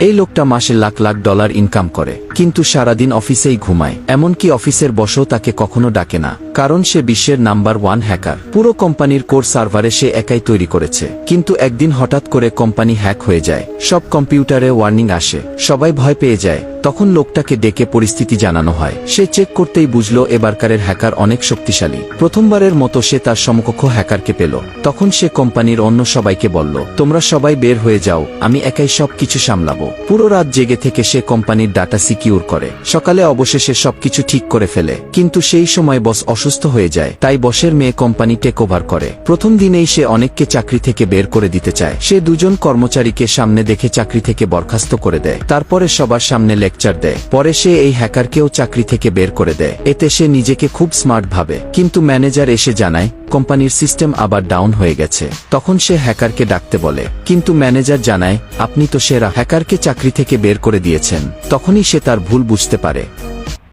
এই লোকটা মাসে লাখ লাখ ডলার ইনকাম করে। কিন্তু সারাদিন অফিসেই ঘুমায়, এমনকি অফিসের বসও তাকে কখনো ডাকে না, কারণ সে বিশ্বের নাম্বার ওয়ান হ্যাকার। পুরো কোম্পানির কোর সার্ভারে সে একাই তৈরি করেছে, কিন্তু একদিন হঠাৎ করে কোম্পানি হ্যাক হয়ে যায়, সব কম্পিউটারে ওয়ার্নিং আসে, সবাই ভয় পেয়ে যায়, তখন লোকটাকে ডেকে পরিস্থিতি জানানো হয়। সে চেক করতেই বুঝলো এবারকারের হ্যাকার অনেক শক্তিশালী। প্রথমবারের মতো সে তার সমকক্ষ হ্যাকারকে পেল, তখন সে কোম্পানির অন্য সবাইকে বলল, তোমরা সবাই বের হয়ে যাও, আমি একাই সব কিছু সামলাবো। পুরো রাত জেগে থেকে সে কোম্পানির ডাটা সিকিউর করে। সকালে অবশেষে সবকিছু ঠিক করে ফেলে। কিন্তু সেই সময় বস অসুস্থ হয়ে যায়। তাই বসের মেয়ে কোম্পানি টেক ওভার করে। প্রথম দিনেই সে অনেককে চাকরি থেকে বের করে দিতে চায়। সে দুজন কর্মচারীকে সামনে দেখে চাকরি থেকে বরখাস্ত করে দেয়। তারপরে সবার সামনে লেকচার দেয়। পরে সে এই হ্যাকারকেও চাকরি থেকে বের করে দেয়। এতে সে নিজেকে খুব স্মার্ট ভাবে। কিন্তু ম্যানেজার এসে জানায় কোম্পানির সিস্টেম আবার ডাউন হয়ে গেছে। তখন সে হ্যাকারকে ডাকতে বলে, কিন্তু ম্যানেজার জানায়, আপনি তো সেরা হ্যাকারকে চাকরি থেকে বের করে দিয়েছেন। তখনই সে তার ভুল বুঝতে পারে।